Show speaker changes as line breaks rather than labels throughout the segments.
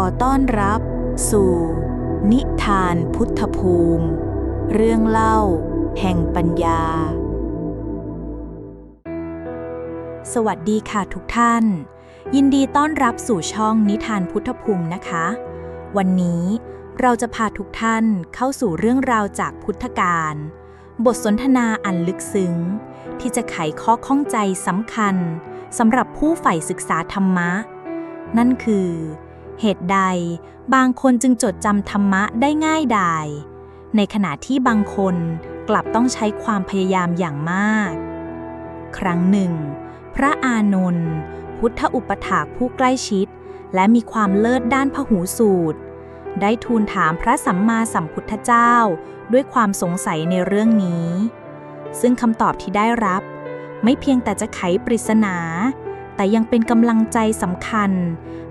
อต้อนรับ สู่ นิทานพุทธภูมิ เรื่องเล่า แห่งปัญญา สวัสดีค่ะทุกท่าน ยินดีต้อนรับสู่ช่องนิทานพุทธภูมินะคะ วันนี้เราจะพาทุกท่านเข้าสู่เรื่องราวจากพุทธการ บทสนทนาอันลึกซึ้ง ที่จะไขข้อข้องใจสำคัญสำหรับผู้ใฝ่ศึกษาธรรมะ นั่นคือ เหตุใด บางคนจึงจดจำธรรมะได้ง่ายดาย ในขณะที่บางคนกลับต้องใช้ความพยายามอย่างมาก ครั้งหนึ่ง พระอานนท์พุทธอุปถากผู้ใกล้ชิด และมีความเลิศด้านพหูสูตร ได้ทูลถามพระสัมมาสัมพุทธเจ้าด้วยความสงสัยในเรื่องนี้ ซึ่งคำตอบที่ได้รับ ไม่เพียงแต่จะไขปริศนา แต่ยังเป็นกำลังใจสำคัญ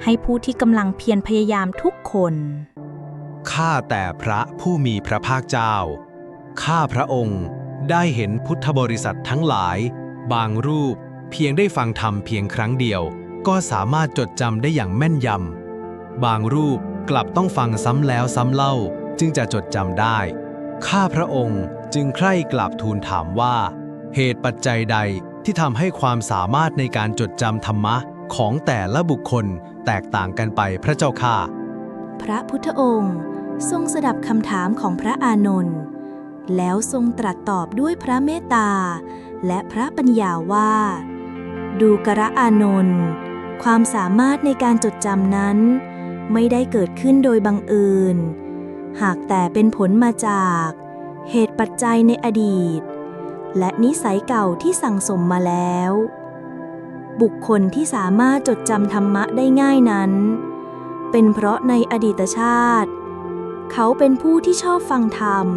ให้ผู้ที่กำลังเพียรพยายามทุกคน
ข้าแต่พระผู้มีพระภาคเจ้า ข้าพระองค์ได้เห็นพุทธบริษัททั้งหลาย บางรูปเพียงได้ฟังธรรมเพียงครั้งเดียว ก็สามารถจดจำได้อย่างแม่นยำ บางรูปกลับต้องฟังซ้ำแล้วซ้ำเล่าจึงจะจดจำได้ ข้าพระองค์จึงใคร่กราบทูลถามว่า เหตุปัจจัยใด ที่ทำให้ความสามารถในการจดจำธรรมะของแต่ละบุคคลแตกต่างกันไปพระเจ้าค่ะ
พระพุทธองค์ ทรงสดับคำถามของพระอานนท์แล้วทรงตรัสตอบด้วยพระเมตตา และพระปัญญาว่า ดูกระอานนท์ความสามารถในการจดจำนั้น ไม่ได้เกิดขึ้นโดยบังเอิญหากแต่เป็นผลมาจาก เหตุปัจจัยในอดีต และนิสัยเก่าที่สั่งสมมาแล้ว บุคคลที่สามารถจดจำธรรมะได้ง่ายนั้น เป็นเพราะในอดีตชาติ เขาเป็นผู้ที่ชอบฟังธรรม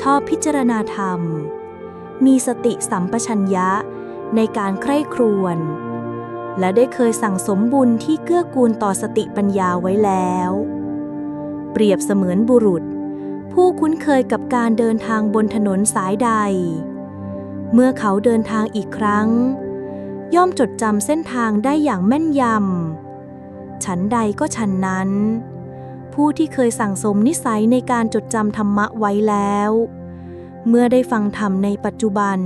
ชอบพิจารณาธรรม มีสติสัมปชัญญะในการใคร่ครวญและได้เคยสั่งสมบุญที่เกื้อกูลต่อสติปัญญาไว้แล้ว เปรียบเสมือนบุรุษ ผู้คุ้นเคยกับการเดินทางบนถนนสายใด เมื่อเขาเดินทางอีกครั้ง ย่อมจดจำเส้นทางได้อย่างแม่นยำ ฉันใดก็ฉันนั้น ผู้ที่เคยสั่งสมนิสัยในการจดจำธรรมะไว้แล้ว เมื่อได้ฟังธรรมในปัจจุบัน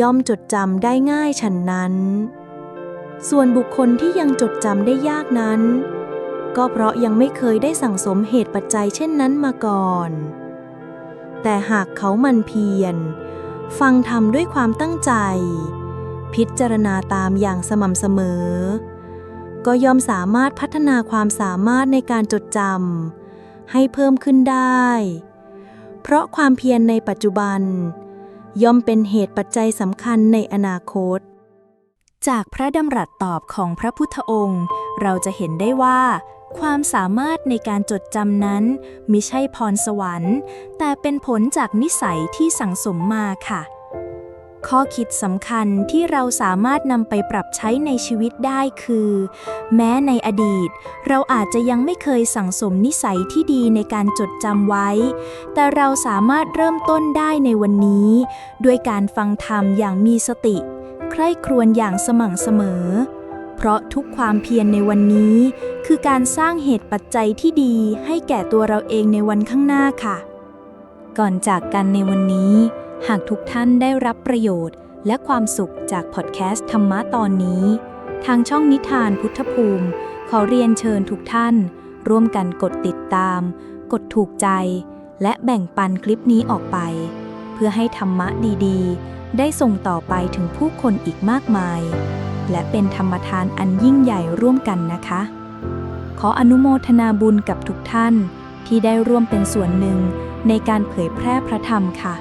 ย่อมจดจำได้ง่ายฉันนั้น ส่วนบุคคลที่ยังจดจำได้ยากนั้น ก็เพราะยังไม่เคยได้สั่งสมเหตุปัจจัยเช่นนั้นมาก่อน แต่หากเขามันเพียร ฟังธรรมด้วยความตั้งใจ พิจารณาตามอย่างสม่ำเสมอ ก็ย่อมสามารถพัฒนาความสามารถในการจดจำให้เพิ่มขึ้นได้ เพราะความเพียรในปัจจุบัน ย่อมเป็นเหตุปัจจัยสำคัญในอนาคตจากพระดำรัสตอบของพระพุทธองค์ เราจะเห็นได้ว่า ความสามารถในการจดจำนั้นมิใช่พรสวรรค์ แต่เป็นผลจากนิสัยที่สั่งสมมาค่ะ ข้อคิดสำคัญที่เราสามารถนำไปปรับใช้ในชีวิตได้คือ แม้ในอดีต เราอาจจะยังไม่เคยสั่งสมนิสัยที่ดีในการจดจำไว้ แต่เราสามารถเริ่มต้นได้ในวันนี้ ด้วยการฟังธรรมอย่างมีสติ ใคร่ครวญอย่างสม่ำเสมอ เพราะทุกความเพียรในวันนี้ คือการสร้างเหตุปัจจัยที่ดีให้แก่ตัวเราเองในวันข้างหน้าค่ะ ก่อนจากกันในวันนี้ หากทุกท่านได้รับประโยชน์ และความสุขจากพอดแคสต์ธรรมะตอนนี้ ทางช่องนิทานพุทธภูมิ ขอเรียนเชิญทุกท่าน ร่วมกันกดติดตาม กดถูกใจ และแบ่งปันคลิปนี้ออกไป เพื่อให้ธรรมะดีๆ ได้ส่งต่อไปถึงผู้คนอีกมากมาย และเป็นธรรมทานอันยิ่งใหญ่ร่วมกันนะคะ ขออนุโมทนาบุญกับทุกท่าน ที่ได้ร่วมเป็นส่วนหนึ่งในการเผยแพร่พระธรรมค่ะ